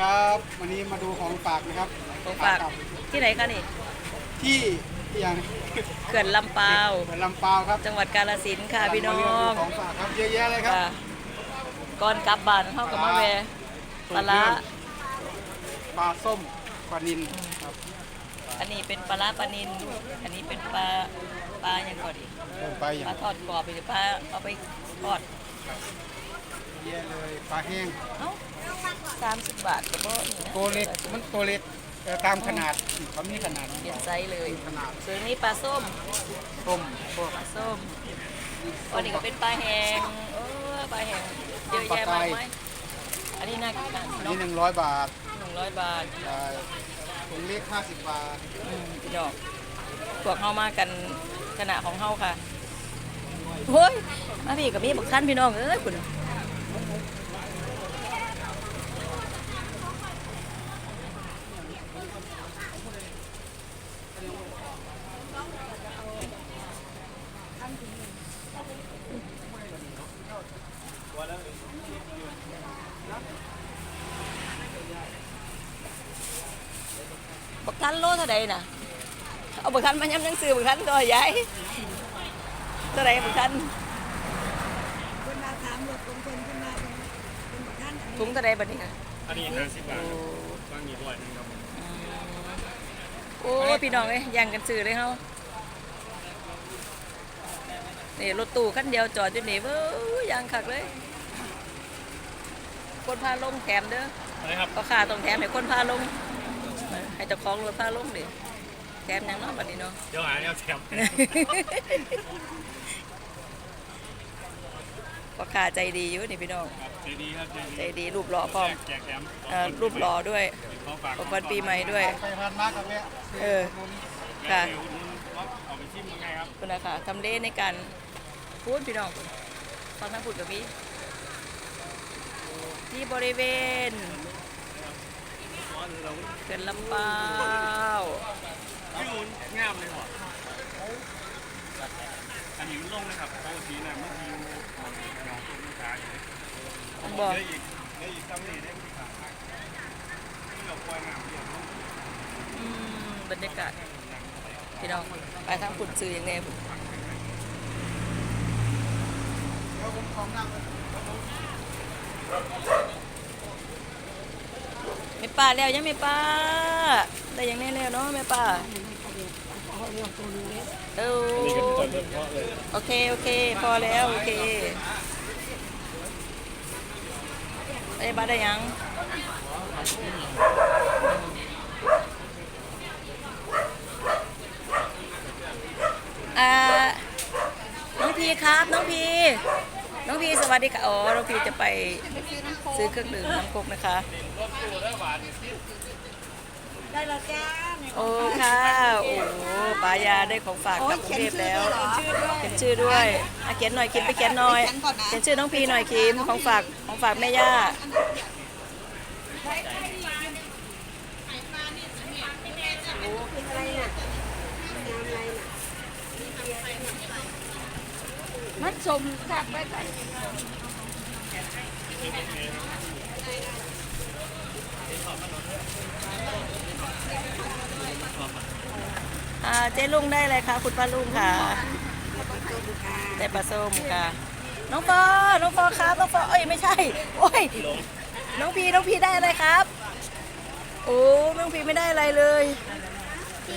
ครับ วันนี้มาดูของฝากนะครับของฝากครับที่ไหนคะนี่ ที่อย่างเขื่อนลำปาวเหมือนลำปาวครับจังหวัดกาฬสินธุ์ค่ะพี่น้อมาเลืกงดูของฝากครับเยอะแยะเลยครับค่ะก่อนกลับบ้านเข้ากับมาแวะปลาร้าปลาส้มปลานินครับอันนี้เป็นปลาร้าปลานินอันนี้เป็นปลาปลาอย่างก่อนดิลงไปอปย่างลาทอดกรอบหรือปลาเอาไปทอด เยอะเลยปลาแห้งเอ้าสามสิบบาทก็บ่นี่นะตัวเล็กมันตัวเล็กแต่ตามขนาดเขามีขนาดเปลี่ยนไซส์เลยขนาดส่วนนี้ปลาส้มต้มพวกปลาส้มอันนี้ก็เป็นปลาแห้งเออปลาแห้งเยอะแยะมากมายอันนี้น่ากินอันเนาะนี้หนึ่งร้อยบาทหนึ่งร้อยบาท อ่าถุงเล็กห้าสิบบาทอืมพี่ดอกพวกเฮามากันขณะของเฮาค่ะ โอ้ย มาพี่กับมีบักท่านพี่น้องเอ้ยคุณ บักท่านโลเท่าใดน่ะเอาบักท่า มาถามรถของคนคนมาเป็นเป็นท่านอันนี้ถุงเท่าไรบัดนี้ค่ะอันนี้ห้าสิบบาทครับบางมีร้อยหนึงครับโอ้ยพี่น้องเอ้ยแย่งกันซื้อเลยเฮานี่รถตู้คันเดียวจอดอยู่นี่เว้ยยางคักเลย คนพาลงแถมเด้ออะไรครับก็ค่าต้องแถมให้คนพาลงเออให้เจ้าของรถพาลงดิแถมหยังเนาะบัดนี้เนาะ เดี๋ยวหาแนวแถม ก็ค่าใจดีอยู่นี่พี่น้องครับใจดีครับใจใจดีดีรูปหล่อพร้อมแจกแถมเอ่อรูปหล่อด้วยของฝากของวันปีใหม่ด้วย ไปพันมากกับแม่เออ ค่ะ เดี๋ยวอุ่นว่าเอาไปชิมยังไงครับ คุณนะคะทำเลในการพูดพี่น้องฟังทั้งพูดกับพี่ที่บริเวณเขื่อนลำเปาวพี่อุ่นงามเลยว่ะอันนี้มันลงนะครับปกติน่ะมันอยู่ยองต้นลูกค้าอยู่ ต้อง บอกเดี๋ยวอีกเดี๋ยวอีกซ้ำนี่ได้ลูกค้าให้ที่เราปล่อยน้ำเยอะเนาะอืมบรรยากาศพี่น้องไปทางฝุ่นซื้ออย่างแน่พุ่นเดี๋ยวผมของนั่งไม่ป้าแล้วยังไม่ป้าได้ยังแน่แล้วเนาะไม่ป้าเออนี่ก็เป็นตอนเริ่มเพาะเลยโอเค โอเค พอแล้ว โอเค ได้บ้าได้ยังอ่าน้องพีครับ น้องพี น้องพีสวัสดีค่ะ อ๋อ น้องพีจะไปซื้อเครื่องดื่มน้ำโคกนะคะ ได้และจ้าเนี่ยโอ้ค่ะโอ้ปายาได้ของฝากกลับกรุงเทพแล้วเขียนชื่อด้วยอะเขียนหน่อยคิมไปเขียนหน่อยเขียนชื่อน้องพีหน่อยคิมของฝากของฝากแม่ย่ามัดชมจับไปไปอ่าเจ๊ลุงได้เลยค่ะ คุณป้าลุงค่ะ แต่ปลาส้มค่ะ น้องปอน้องปอครับ น้องปอเอ้ยไม่ใช่ โอ้ย น้องพีน้องพีได้อะไรครับ โอ้ น้องพีไม่ได้อะไรเลยไ